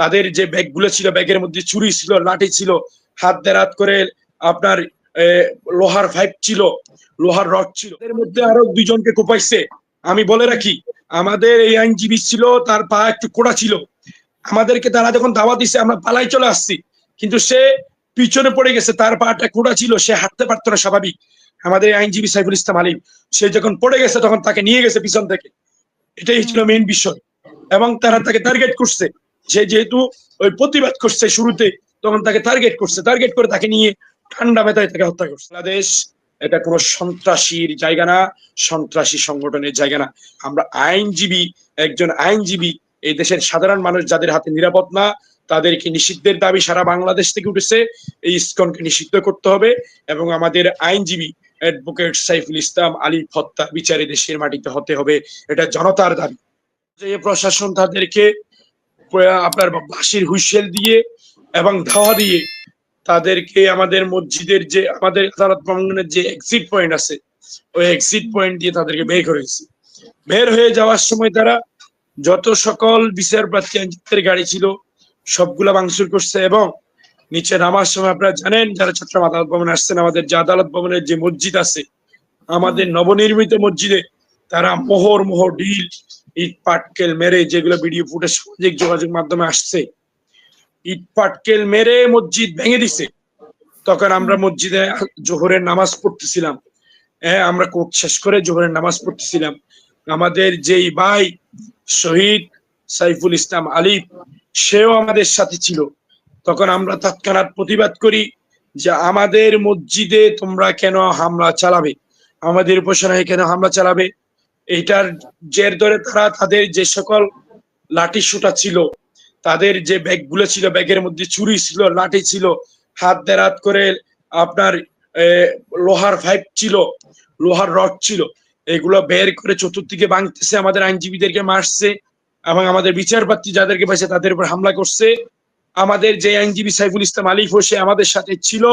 তাদের যে ব্যাগগুলো ছিল, ব্যাগের মধ্যে চুরি ছিল, লাঠি ছিল, হাত দেরাত করে আপনার লোহার পাইপ ছিল, লোহার রড ছিল। এর মধ্যে আরও দুইজনকে কোপাইছে। আমি বলে রাখি, আমাদের এই আইনজীবী ছিল, তার পা একটু কোড়া ছিল। আমাদেরকে তারা যখন দাওয়া দিছে, আমরা পালাই চলে আসছি। কিন্তু সে পিছনে পড়ে গেছে, তার পাটা কোড়া ছিল, সে হাঁটতে পারতো না, স্বাভাবিক। আমাদের আইনজীবী সাইফুল ইসলাম আলিম সে যখন পড়ে গেছে, তখন তাকে নিয়ে গেছে পিছন থেকে। এটাই ছিল মেইন বিষয়। এবং তারা তাকে টার্গেট করছে। সে যেহেতু ওই প্রতিবাদ করছে শুরুতে, তখন তাকে টার্গেট করছে। টার্গেট করে তাকে নিয়ে ঠান্ডা মেতায় তাকে হত্যা করছে। বাংলাদেশ এটা কোনো সন্ত্রাসীর জায়গা না, সন্ত্রাসী সংগঠনের জায়গা না। আমরা আইনজীবী, একজন আইনজীবী, এই দেশের সাধারণ মানুষ যাদের হাতে নিরাপদ না, তাদেরকে নিষিদ্ধের দাবি সারা বাংলাদেশ থেকে উঠেছে। এই ইসকনকে নিষিদ্ধ করতে হবে এবং আমাদের আইনজীবী অ্যাডভোকেট সাইফুল ইসলাম আলী হত্যা বিচারে দেশের মাটিতে হতে হবে। এটা জনতার দাবি। যে প্রশাসন তাদেরকে আপনার বাঁশির হুইসেল দিয়ে এবং ধাওয়া দিয়ে তাদেরকে আমাদের মসজিদের যে, আমাদের আদালত প্রাঙ্গণের যে এক্সিট পয়েন্ট আছে, ওই এক্সিট পয়েন্ট দিয়ে তাদেরকে বের করেছে বের হয়ে যাওয়ার সময় তারা যত সকল বিচার প্রার্থী আইনজীবীদের গাড়ি ছিল, সবগুলা ভাঙচুর করছে এবং নিচে নামার সময় আপনারা জানেন, যারা চট্টগ্রাম আদালত ভবনে আসছেন, আমাদের যে আদালত ভবনের যে মসজিদ আছে, আমাদের নবনির্মিত মসজিদে তারা মোহর মোহর ডিল ইট পাটকেল মেরে যেগুলো ভিডিও ফুটেজ সামাজিক যোগাযোগ মাধ্যমে আসছে, ইট পাটকেল মেরে মসজিদ ভেঙে দিছে। তখন আমরা মসজিদে জোহরের নামাজ পড়তেছিলাম। হ্যাঁ আমরা কোর্ট শেষ করে জোহরের নামাজ পড়তেছিলাম। আমাদের যেই ভাই শহীদ সাইফুল ইসলাম আলিফ সেও আমাদের সাথে ছিল। তখন আমরা তৎক্ষণাৎ প্রতিবাদ করি যে আমাদের মসজিদে তোমরা কেন হামলা চালাবে? আমাদের উপাসনায় কেন হামলা চালাবে? এইটার জের ধরে তারা তাদের যে সকল লাঠি সুটা ছিল, তাদের যে ব্যাগগুলো ছিল, ব্যাগের মধ্যে চুরি ছিল, লাঠি ছিল, হাত দেরাত করে আপনার লোহার পাইপ ছিল, লোহার রড ছিল, এগুলো বের করে চতুর্দিকে ভাঙতেছে, আমাদের আইনজীবীদেরকে মারছে এবং আমাদের বিচারপ্রার্থী যাদেরকে পাইছে তাদের উপর হামলা করছে। আমাদের যে আইনজীবী সাইফুল ইসলাম আলিফ হোসে আমাদের সাথে ছিল,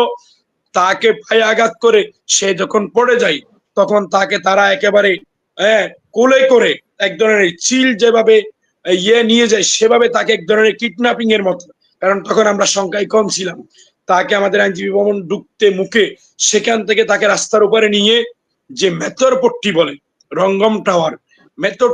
তাকে পায়ে আঘাত করে সে যখন পড়ে যায়, তখন তাকে তারা একেবারে কোলে করে এক ধরনের চিল যেভাবে ইয়ে নিয়ে যায়, সেভাবে তাকে এক ধরনের কিডন্যাপিং এর মতো। কারণ তখন আমরা সংখ্যায় কম ছিলাম। তাকে আমাদের আইনজীবী ভবন ঢুকতে মুখে সেখান থেকে তাকে রাস্তার উপরে নিয়ে যে মেথর পট্টি বলে, রঙ্গম টাওয়ার মেথর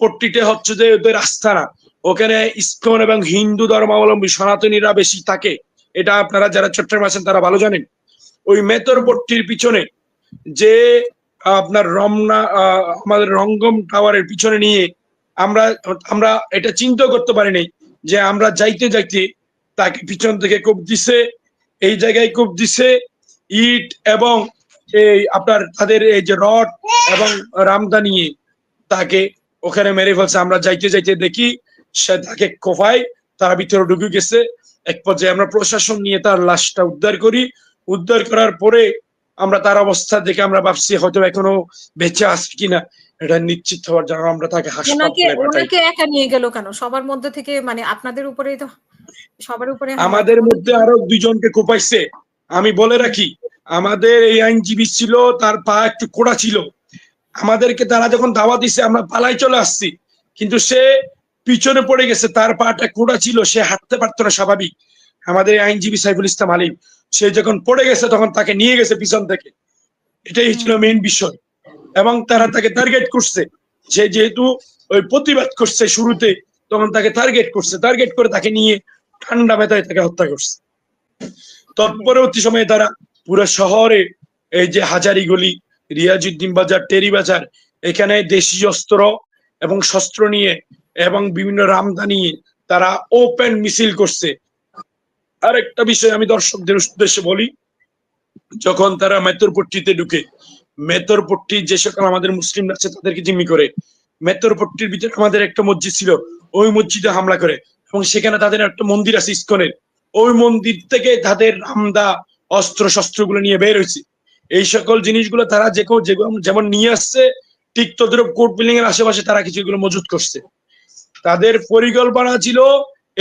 পট্টিতে হচ্ছে যে ওদের আস্থানা ওখানে ইসকন এবং হিন্দু ধর্মাবলম্বী সনাতনীরা বেশি থাকে। এটা আপনারা যারা চট্টগ্রাম আছেন, তারা ভালো জানেন। ওই মেথর পট্টির পিছনে যে আপনার রমনা আমাদের রঙ্গম টাওয়ারের পিছনে নিয়ে আমরা আমরা এটা চিন্তা করতে পারিনি যে আমরা যাইতে যাইতে তাকে পিছন থেকে কোপ দিছে, এই জায়গায় কোপ দিছে, ইট এবং এই আপনার তাদের এই যে রড এবং রামদা নিয়ে তাকে ওখানে মেরে ফেলছে। আমরা যাইতে যাইতে দেখি সে তাকে কোফায় তারা ভিতরে ঢুকে গেছে। এক পর্যায়ে আমরা প্রশাসন নিয়ে তার লাশটা উদ্ধার করি। উদ্ধার করার পরে আমরা তার অবস্থা দেখে আমরা ভাবছি হয়তো এখনও বেঁচে আছে কিনা এটা নিশ্চিত হওয়ার জন্য আমরা তাকে হাসপাতালে ওনাকে একা নিয়ে গেল কেন? সবার মধ্যে থেকে মানে আপনাদের উপরেই তো সবার উপরে আমাদের মধ্যে আরও দুইজনকে কোপাইছে। আমি বলে রাখি আমাদের এই আইনজীবী ছিল তার পা একটু কোড়া ছিল। আমাদেরকে তারা যখন দাওয়া দিছে আমরা পালাই চলে আসছি। কিন্তু সে পিছনে পড়ে গেছে তার পাটা কোড়া ছিল সে হাঁটতে পারতো না স্বাভাবিক। আমাদের আইনজীবী সাইফুল ইসলাম আলিম সে যখন পড়ে গেছে, তখন তাকে নিয়ে গেছে পিছন থেকে। এটাই ছিল মেইন বিষয়। এবং তারা তাকে টার্গেট করছে। সে যেহেতু ওই প্রতিবাদ করছে শুরুতে, তখন তাকে টার্গেট করছে। টার্গেট করে তাকে নিয়ে ঠান্ডা ব্যথায় তাকে হত্যা করছে। তৎপরবর্তী সময়ে তারা পুরো শহরে এই যে হাজারি গলি রিয়াজুদ্দিন বাজার, টেরি বাজার, এখানে দেশি অস্ত্র এবং শস্ত্র নিয়ে এবং বিভিন্ন রামদা নিয়ে তারা ওপেন মিছিল করছে। আরেকটা বিষয় আমি দর্শকদের উদ্দেশ্যে বলি, যখন তারা মেতরপট্টিতে ঢুকে, মেতরপট্টি যে সকল আমাদের মুসলিম আছে তাদেরকে জিম্মি করে, মেতরপট্টির ভিতরে আমাদের একটা মসজিদ ছিল, ওই মসজিদে হামলা করে এবং সেখানে তাদের একটা মন্দির আছে ইস্কনের। ওই মন্দির থেকে তাদের রামদা অস্ত্র শস্ত্রগুলো নিয়ে বের হয়েছে। এই সকল জিনিসগুলো তারা যে যেমন নিয়ে আসছে, ঠিক তদ্রুপ কোর্ট বিল্ডিং এর আশেপাশে তারা কিছু এগুলো মজুত করছে। তাদের পরিকল্পনা ছিল,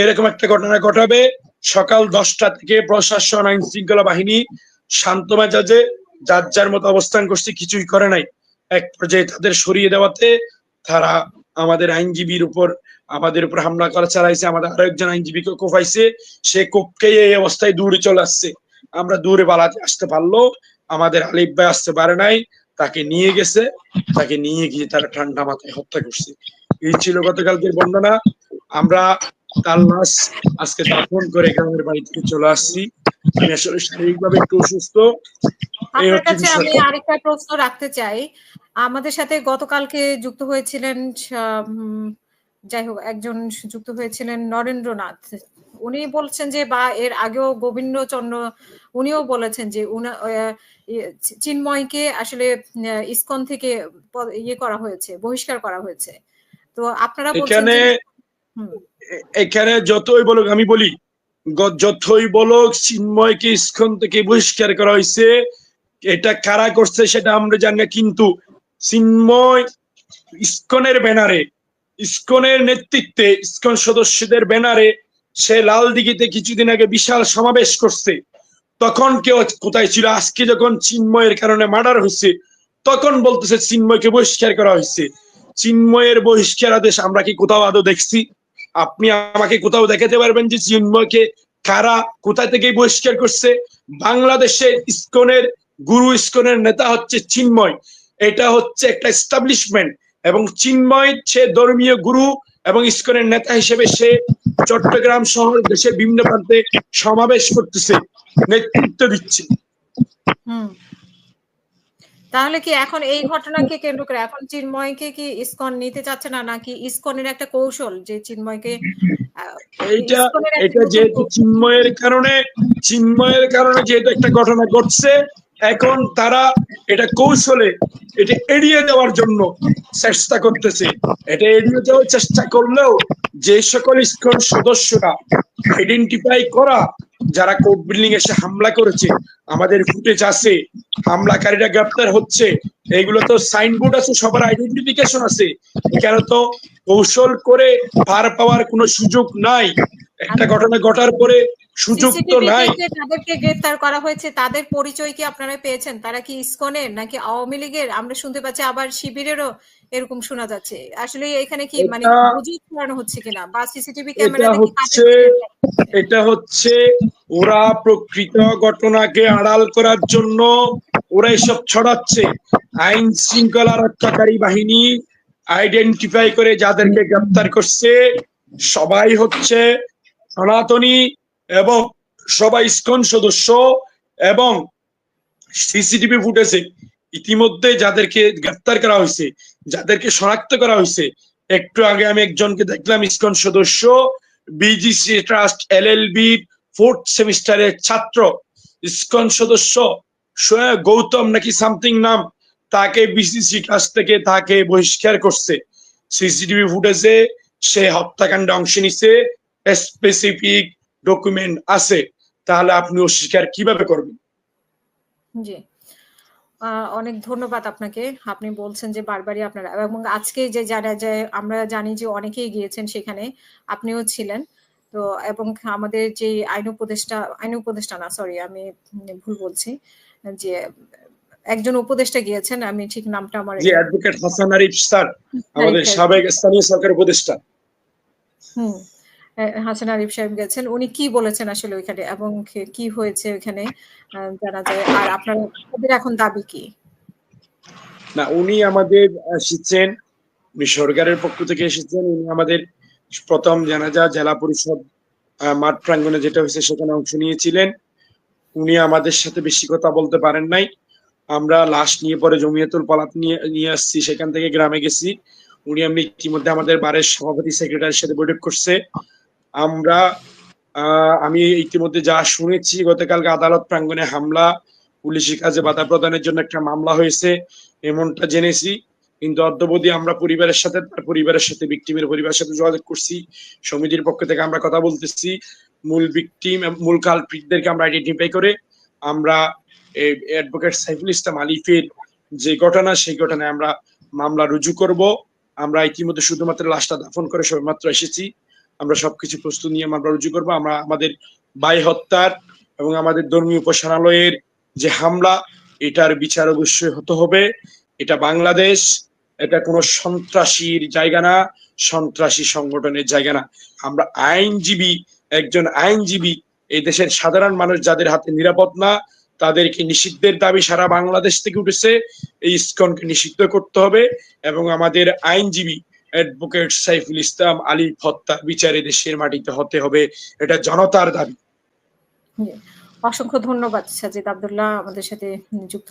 এরকম একটা ঘটনা ঘটাবে সকাল দশটা থেকে প্রশাসন, আইন শৃঙ্খলা বাহিনী শান্ত মেজাজে যার যার মতো অবস্থান করছে, কিছুই করে নাই। এক পর্যায়ে তাদের সরিয়ে দেওয়াতে তারা আমাদের আইনজীবীর উপর, আমাদের উপর হামলা করা, চালাইছে। আমাদের আরেকজন আইনজীবীকে কোপাইছে। সে কোপকে এই অবস্থায় দূরে চলে আসছে। আমরা দূরে পালাতে আসতে পারল। আমাদের আলিফ ভাই আসতে পারে নাই। তাকে নিয়ে গেছে। তাকে নিয়ে গিয়ে তারা ঠান্ডা মাথায় হত্যা করছে। এই ছিল গতকালকের বর্ণনা। আমরা তার লাশ আজকে দাফন করে গ্রামের বাড়ি থেকে চলে আসছি। আমি আসলে শারীরিকভাবে একটু অসুস্থ। আপনার কাছে আমি আরেকটা প্রশ্ন রাখতে চাই। আমাদের সাথে গতকালকে যুক্ত হয়েছিলেন যাই হোক একজন যুক্ত হয়েছিলেন নরেন্দ্রনাথ। উনি বলছেন যে বা এর আগেও গোবিন্দচন্দ্র উনিও বলেছেন যে চিন্ময়কে আসলে ইসকন থেকে ইয়ে করা হয়েছে বহিষ্কার করা হয়েছে। তো আপনারা বলছেন এখানে যতই বলুক, আমি বলি যতই বলুক, চিন্ময়কে স্কন থেকে বহিষ্কার করা হয়েছে। এটা কারা করছে সেটা আমরা জানি না, কিন্তু চিন্ময় ইস্কনের ব্যানারে, ইস্কনের নেতৃত্বে, ইস্কন সদস্যদের ব্যানারে সে লাল দিঘিতে কিছুদিন আগে বিশাল সমাবেশ করছে। তখন কেউ কোথায় ছিল? আজকে যখন চিন্ময়ের কারণে মার্ডার হয়েছে, তখন বলতেছে চিন্ময়কে বহিষ্কার করা হয়েছে। চিন্ময়ের বহিষ্কার আদেশ আমরা কি কোথাও আদৌ দেখছি? আপনি আমাকে কোথাও দেখাতে পারবেন যে চিন্ময়কে কারা কোথা থেকে বহিষ্কার করছে? বাংলাদেশের ইস্কনের গুরু ইস্কনের নেতা হচ্ছে চিন্ময়। এটা হচ্ছে একটা এস্টাবলিশমেন্ট এবং চিন্ময় সে ধর্মীয় গুরু এবং ইস্কনের নেতা হিসেবে সে চট্টগ্রাম শহর দেশের বিভিন্ন প্রান্তে সমাবেশ করতেছে, নেতৃত্ব দিচ্ছে। তাহলে কি এখন এই ঘটনাকে কেন্দ্র করে এখন চিন্ময়কে কি ইসকন নিতে চাচ্ছে না নাকি ইসকনের একটা কৌশল যে চিন্ময়কে এইটা এটা যেহেতু চিন্ময়ের কারণে চিন্ময়ের কারণে যেহেতু একটা ঘটনা ঘটছে এখন তারা এটা কৌশলে এটা এড়িয়ে দেওয়ার জন্য চেষ্টা করতেছে। এটা এড়িয়ে দেওয়ার চেষ্টা করলেও যে সকল ইস্কন সদস্যরা আইডেন্টিফাই করা যারা কোর্ট বিল্ডিং এসে হামলা করেছে আমাদের ফুটেজ আছে হামলাকারীরা গ্রেপ্তার হচ্ছে এইগুলো তো সাইনবোর্ড আছে সবার আইডেন্টিফিকেশন আছে। কেন তো কৌশল করে পার পাওয়ার কোনো সুযোগ নাই। একটা ঘটনা ঘটার পরে সুযোগ তো নাই। তাদেরকে গ্রেফতার করা হয়েছে তাদের পরিচয় কি আপনারা পেয়েছেন? তারা কি ইসকনের নাকি আওয়ামী লীগের? আমরা শুনতে পাচ্ছি আবার শিবিরেরও এরকম শোনা যাচ্ছে। আসলে এখানে কি মানে গুজব ছড়ানো হচ্ছে কিনা? বা সিসিটিভি ক্যামেরা হচ্ছে এটা হচ্ছে ওরা প্রকৃত ঘটনাকে আড়াল করার জন্য ওরা এসব ছড়াচ্ছে। আইন শৃঙ্খলা রক্ষাকারী বাহিনী আইডেন্টিফাই করে যাদেরকে গ্রেপ্তার করছে সবাই হচ্ছে সনাতনী এবং সবাই ইস্কন সদস্য এবং সিসিটিভি ফুটেজে ইতিমধ্যে যাদেরকে গ্রেপ্তার করা হয়েছে, যাদেরকে শনাক্ত করা হয়েছে, একটু আগে আমি একজনকে দেখলাম ইস্কন সদস্য বিজিসি ট্রাস্ট এলএলবি ফোর্থ সেমিস্টারের ছাত্র। ইসকন সদস্য সোয়া- গৌতম নাকি সামথিং নাম, তাকে বিসিসি ট্রাস্ট থেকে তাকে বহিষ্কার করছে। সিসিটিভি ফুটেজে সে হত্যাকাণ্ডে অংশ নিছে স্পেসিফিক ডকুমেন্ট আছে তাহলে আপনি অস্বীকার কীভাবে করবেন? জি। অনেক ধন্যবাদ আপনাকে। আপনি বলছেন যে বারবারই আপনারা এবং আজকে যে যারা যে আমরা জানি যে অনেকেই গিয়েছেন সেখানে আপনিও ছিলেন। তো এবং আমাদের যে আইন উপদেষ্টা আইন উপদেষ্টা না সরি আমি ভুল বলছি যে একজন উপদেষ্টা গিয়েছেন আমি ঠিক নামটা আমার যে অ্যাডভোকেট হাসান আরিফ স্যার আমাদের. সাবেক স্থানীয় সরকার উপদেষ্টা। হুম। হাসান আরিফ সাহেব গেছেন। উনি কি বলেছেন আসলে ওইখানে এবং কি- হয়েছে ওইখানে? জানা যায়। আর আপনার এখন দাবি কি? না, উনি আমাদের এসেছেন, উনি সরকারের পক্ষ থেকে এসেছেন। উনি আমাদের প্রথম জানাজা, জেলা পরিষদ মাঠ প্রাঙ্গণে যেটা হয়েছে সেখানে অংশ নিয়েছিলেন। উনি আমাদের সাথে বেশি কথা বলতে পারেন নাই। আমরা লাশ নিয়ে পরে জমিয়াতুল পালাত নিয়ে নিয়ে আসছি, সেখান থেকে গ্রামে গেছি। উনি আমি ইতিমধ্যে আমাদের বারের সভাপতি, সেক্রেটারির সাথে বৈঠক করছে। আমরা আমি ইতিমধ্যে যা শুনেছি, গতকালকে আদালত প্রাঙ্গনে হামলা, পুলিশি কাজে বাধা প্রদানের জন্য একটা মামলা হয়েছে, এমনটা জেনেছি। কিন্তু অদ্যবধি আমরা পরিবারের সাথে, তার পরিবারের সাথে ভিকটিমের পরিবারের সাথে যোগাযোগ করছি, সমিতির পক্ষ থেকে আমরা কথা বলতেছি। মূল ভিকটিম মূল কালপ্রিটদেরকে আমরা আইডেন্টিফাই করে, আমরা অ্যাডভোকেট সাইফুল ইসলাম আলিফের যে ঘটনা, সেই ঘটনায় আমরা মামলা রুজু করব। আমরা ইতিমধ্যে শুধুমাত্র লাশটা দাফন করে সবেমাত্র এসেছি। আমরা সবকিছু প্রস্তুত নিয়ে মামলা রুজু করব। আমরা আমাদের বাই হত্যার এবং আমাদের ধর্মীয় উপাসনালয়ের যে হামলা, এটার বিচার অবশ্যই হতে হবে। এটা বাংলাদেশ, এটা কোনো সন্ত্রাসীর জায়গা না, সন্ত্রাসী সংগঠনের জায়গা না। আমরা আইনজীবী, একজন আইনজীবী, এই দেশের সাধারণ মানুষ যাদের হাতে নিরাপদ না, তাদেরকে নিষিদ্ধের দাবি সারা বাংলাদেশ থেকে উঠেছে। এই ইসকনকে নিষিদ্ধ করতে হবে এবং আমাদের আইনজীবী অ্যাডভোকেট সাইফুল ইসলাম আলী হত্যা বিচারে দেশের মাটিতে হতে হবে, এটা জনতার দাবি। অসংখ্য ধন্যবাদ সাজিদ আবদুল্লাহ আমাদের সাথে যুক্ত